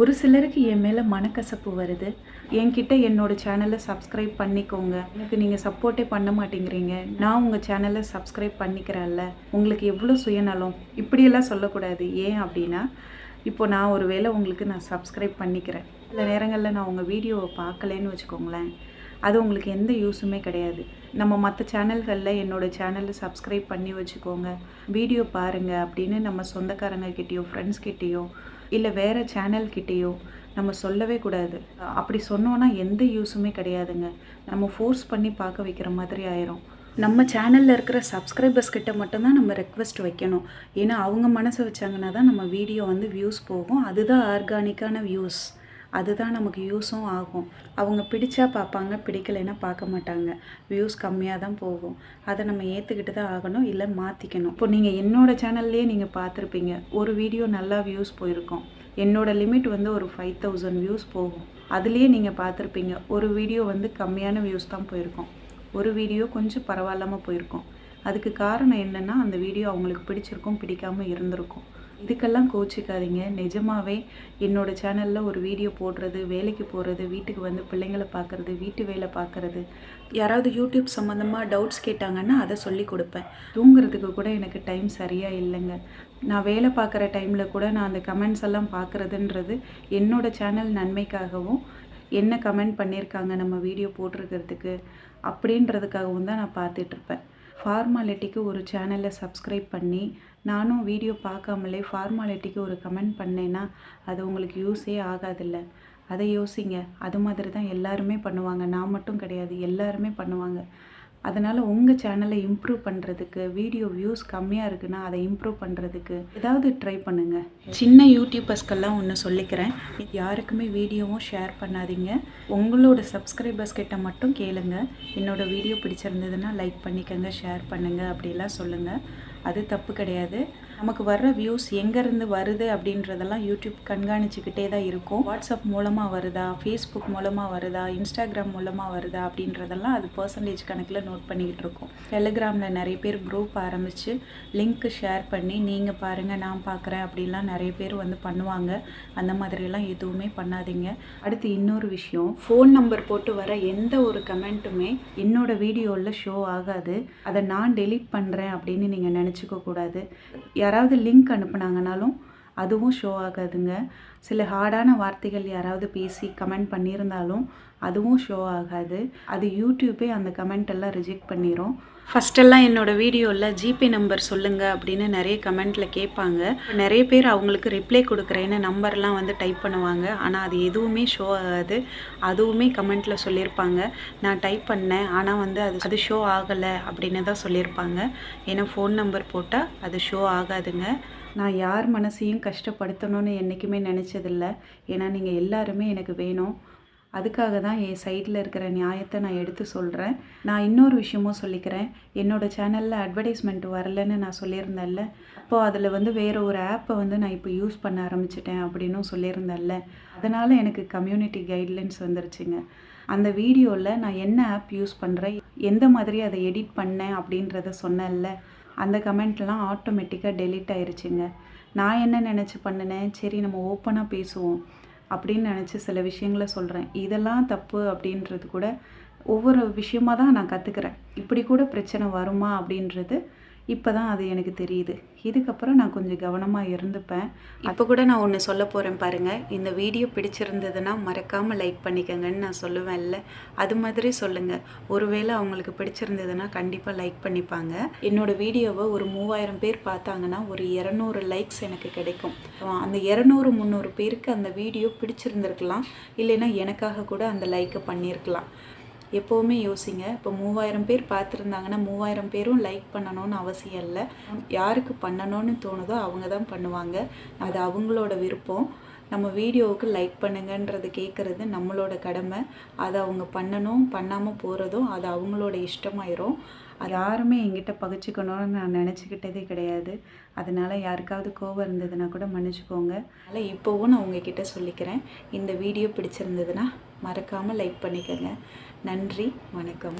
ஒரு சிலருக்கு என் மேலே மனக்கசப்பு வருது. என்கிட்ட என்னோட சேனலை சப்ஸ்கிரைப் பண்ணிக்கோங்க. எனக்கு நீங்கள் சப்போர்ட்டே பண்ண மாட்டேங்கிறீங்க. நான் உங்கள் சேனலை சப்ஸ்கிரைப் பண்ணிக்கிறேன்ல. உங்களுக்கு எவ்வளோ சுயநலம்? இப்படியெல்லாம் சொல்லக்கூடாது. ஏன் அப்படின்னா இப்போ நான் ஒரு வேளை உங்களுக்கு நான் சப்ஸ்கிரைப் பண்ணிக்கிறேன். சில நேரங்களில் நான் உங்கள் வீடியோவை பார்க்கலேன்னு வச்சுக்கோங்களேன். அது உங்களுக்கு எந்த யூஸுமே கிடையாது. நம்ம மற்ற சேனல்களில் என்னோடய சேனலை சப்ஸ்கிரைப் பண்ணி வச்சுக்கோங்க. வீடியோ பாருங்கள் அப்படின்னு நம்ம சொந்தக்காரங்கக்கிட்டேயோ ஃப்ரெண்ட்ஸ்கிட்டேயோ இல்லை வேறு சேனல்கிட்டேயோ நம்ம சொல்லவே கூடாது. அப்படி சொன்னோன்னா எந்த யூஸுமே கிடையாதுங்க. நம்ம ஃபோர்ஸ் பண்ணி பார்க்க வைக்கிற மாதிரி ஆயிரும். நம்ம சேனலில் இருக்கிற சப்ஸ்கிரைபர்ஸ் கிட்ட மட்டும்தான் நம்ம ரெக்வெஸ்ட் வைக்கணும். ஏன்னா அவங்க மனசை வச்சாங்கன்னா தான் நம்ம வீடியோ வந்து வியூஸ் போகும். அதுதான் ஆர்கானிக்கான வியூஸ் அதுதான் நமக்கு யூஸும் ஆகும். அவங்க பிடிச்சா பார்ப்பாங்க பிடிக்கலைன்னா பார்க்க மாட்டாங்க. வியூஸ் கம்மியாக தான் போகும். அதை நம்ம ஏற்றுக்கிட்டு தான் ஆகணும் இல்லை மாற்றிக்கணும் இப்போ நீங்கள் என்னோடய சேனல்லையே நீங்கள் பார்த்துருப்பீங்க. ஒரு வீடியோ நல்லா வியூஸ் போயிருக்கும். என்னோடய லிமிட் வந்து ஒரு ஃபைவ் தௌசண்ட் வியூஸ் போகும். அதுலேயே நீங்கள் பார்த்துருப்பீங்க. ஒரு வீடியோ வந்து கம்மியான வியூஸ் தான் போயிருக்கும். ஒரு வீடியோ கொஞ்சம் பரவாயில்லாமல் போயிருக்கும். அதுக்கு காரணம் என்னென்னா அந்த வீடியோ அவங்களுக்கு பிடிச்சிருக்கும் பிடிக்காமல் இருந்திருக்கும். இதுக்கெல்லாம் கோச்சிக்காதீங்க. நிஜமாவே என்னோடய சேனலில் ஒரு வீடியோ போடுறது வேலைக்கு போகிறது வீட்டுக்கு வந்து பிள்ளைங்களை பார்க்குறது வீட்டு வேலை பார்க்குறது. யாராவது யூடியூப் சம்மந்தமாக டவுட்ஸ் கேட்டாங்கன்னா அதை சொல்லி கொடுப்பேன். தூங்குறதுக்கு கூட எனக்கு டைம் சரியாக இல்லைங்க. நான் வேலை பார்க்குற டைமில் கூட நான் அந்த கமெண்ட்ஸ் எல்லாம் பார்க்குறதுன்றது என்னோட சேனல் நன்மைக்காகவும் என்ன கமெண்ட் பண்ணியிருக்காங்க நம்ம வீடியோ போட்டிருக்கிறதுக்கு அப்படின்றதுக்காகவும் தான் நான் பார்த்துட்ருப்பேன் ஃபார்மாலிட்டிக்கு ஒரு சேனலை சப்ஸ்கிரைப் பண்ணி நானும் வீடியோ பார்க்காமலே ஃபார்மாலிட்டிக்கு ஒரு கமெண்ட் பண்ணேன்னா அது உங்களுக்கு யூஸே ஆகாதில்ல. அதை யோசிங்க. அது மாதிரி தான் எல்லாருமே பண்ணுவாங்க. நான் மட்டும் கிடையாது. எல்லாருமே பண்ணுவாங்க. அதனால் உங்கள் சேனலை இம்ப்ரூவ் பண்ணுறதுக்கு வீடியோ வியூஸ் கம்மியாக இருக்குன்னா அதை இம்ப்ரூவ் பண்ணுறதுக்கு ஏதாவது ட்ரை பண்ணுங்கள் சின்ன யூடியூபர்ஸ்க்கெல்லாம் ஒன்று சொல்லிக்கிறேன். யாருக்குமே வீடியோவும் ஷேர் பண்ணாதீங்க. உங்களோட சப்ஸ்கிரைபர்ஸ் கிட்ட மட்டும் கேளுங்க. என்னோடய வீடியோ பிடிச்சிருந்ததுன்னா லைக் பண்ணிக்கோங்க ஷேர் பண்ணுங்கள் அப்படிலாம் சொல்லுங்கள் அது தப்பு கிடையாது. நமக்கு வர்ற வியூஸ் எங்கேருந்து வருது அப்படின்றதெல்லாம் யூடியூப் கண்காணிச்சுக்கிட்டே தான் இருக்கும். வாட்ஸ்அப் மூலமாக வருதா? ஃபேஸ்புக் மூலமாக வருதா? இன்ஸ்டாகிராம் மூலமாக வருதா? அப்படின்றதெல்லாம் அது பர்சன்டேஜ் கணக்கில் நோட் பண்ணிக்கிட்டு இருக்கோம். டெலிகிராமில் நிறைய பேர் குரூப் ஆரம்பித்து லிங்க்கு ஷேர் பண்ணி நீங்கள் பாருங்கள் நான் பார்க்குறேன் அப்படின்லாம் நிறைய பேர் வந்து பண்ணுவாங்க. அந்த மாதிரிலாம் எதுவுமே பண்ணாதீங்க. அடுத்து இன்னொரு விஷயம். ஃபோன் நம்பர் போட்டு வர எந்த ஒரு கமெண்ட்டுமே என்னோடய வீடியோவில் ஷோ ஆகாது. அதை நான் டெலீட் பண்ணுறேன் அப்படின்னு நீங்கள் நினச்சி கூடாது யாராவது லிங்க் அனுப்புனாங்கனாலும் அதுவும் ஷோ ஆகாதுங்க. சில ஹார்டான வார்த்தைகள் யாராவது பேசி கமெண்ட் பண்ணியிருந்தாலும் அதுவும் ஷோ ஆகாது. அது யூடியூப்பே அந்த கமெண்ட் எல்லாம் ரிஜெக்ட் பண்ணிடும் ஃபஸ்ட்டெல்லாம் என்னோடய வீடியோவில் ஜிபே நம்பர் சொல்லுங்கள் அப்படின்னு நிறைய கமெண்ட்டில் கேட்பாங்க. நிறைய பேர் அவங்களுக்கு ரிப்ளை கொடுக்குறேன்னு நம்பர்லாம் வந்து டைப் பண்ணுவாங்க. ஆனால் அது எதுவுமே ஷோ ஆகாது. அதுவுமே கமெண்ட்டில் சொல்லியிருப்பாங்க நான் டைப் பண்ணேன். ஆனால் வந்து அது அது ஷோ ஆகலை அப்படின்னு தான் சொல்லியிருப்பாங்க ஏன்னா ஃபோன் நம்பர் போட்டால் அது ஷோ ஆகாதுங்க. நான் யார் மனசையும் கஷ்டப்படுத்தணும்னு என்றைக்குமே நினச்சதில்ல. ஏன்னா நீங்கள் எல்லாருமே எனக்கு வேணும். அதுக்காக தான் என் சைடில் இருக்கிற நியாயத்தை நான் எடுத்து சொல்கிறேன் நான் இன்னொரு விஷயமும் சொல்லிக்கிறேன். என்னோடய சேனலில் அட்வர்டைஸ்மெண்ட் வரலன்னு நான் சொல்லியிருந்தேன்ல. அப்போது அதில் வந்து வேறு ஒரு ஆப்பை வந்து நான் இப்போ யூஸ் பண்ண ஆரம்பிச்சிட்டேன் அப்படின்னும் சொல்லியிருந்தேன்ல. அதனால் எனக்கு கம்யூனிட்டி கைட்லைன்ஸ் வந்துருச்சுங்க. அந்த வீடியோவில் நான் என்ன ஆப் யூஸ் பண்ணுறேன் எந்த மாதிரி அதை எடிட் பண்ணேன் அப்படின்றத சொன்னேன்ல. அந்த கமெண்ட்லாம் ஆட்டோமேட்டிக்காக டெலீட் ஆயிருச்சுங்க. நான் என்ன நினச்சி பண்ணினேன்? சரி நம்ம ஓப்பனாக பேசுவோம். அப்படின்னு நினச்சி சில விஷயங்களை சொல்கிறேன் இதெல்லாம் தப்பு அப்படின்றது கூட ஒவ்வொரு விஷயமாக தான் நான் கற்றுக்கிறேன் இப்படி கூட பிரச்சனை வருமா அப்படின்றது இப்போ தான் அது எனக்கு தெரியுது. இதுக்கப்புறம் நான் கொஞ்சம் கவனமாக இருந்துப்பேன். அப்போ கூட நான் ஒன்று சொல்ல போகிறேன் பாருங்கள் இந்த வீடியோ பிடிச்சிருந்ததுன்னா மறக்காமல் லைக் பண்ணிக்கங்கன்னு நான் சொல்லுவேன்ல. அது மாதிரி சொல்லுங்கள் ஒருவேளை அவங்களுக்கு பிடிச்சிருந்ததுன்னா கண்டிப்பாக லைக் பண்ணிப்பாங்க. என்னோடய வீடியோவை ஒரு மூவாயிரம் பேர் பார்த்தாங்கன்னா ஒரு இரநூறு லைக்ஸ் எனக்கு கிடைக்கும். அந்த இரநூறு முந்நூறு பேருக்கு அந்த வீடியோ பிடிச்சிருந்துருக்கலாம். இல்லைன்னா எனக்காக கூட அந்த லைக்கை பண்ணியிருக்கலாம் எப்போவுமே யோசிங்க. இப்போ மூவாயிரம் பேர் பார்த்துருந்தாங்கன்னா மூவாயிரம் பேரும் லைக் பண்ணணும்னு அவசியம் இல்லை. யாருக்கு பண்ணணும்னு தோணுதோ அவங்க தான் பண்ணுவாங்க. அது அவங்களோட விருப்பம். நம்ம வீடியோவுக்கு லைக் பண்ணுங்கன்றது கேட்குறது நம்மளோட கடமை. அதை அவங்க பண்ணணும் பண்ணாமல் போகிறதும் அது அவங்களோட இஷ்டமாயிரும். அது யாருமே என்கிட்ட பகிச்சுக்கணும்னு நான் நினச்சிக்கிட்டதே கிடையாது. அதனால் யாருக்காவது கோவம் இருந்ததுன்னா கூட மன்னிச்சுக்கோங்க. அதனால் இப்போவும் நான் உங்ககிட்ட சொல்லிக்கிறேன். இந்த வீடியோ பிடிச்சிருந்ததுன்னா மறக்காமல் லைக் பண்ணிக்கோங்க. நன்றி வணக்கம்.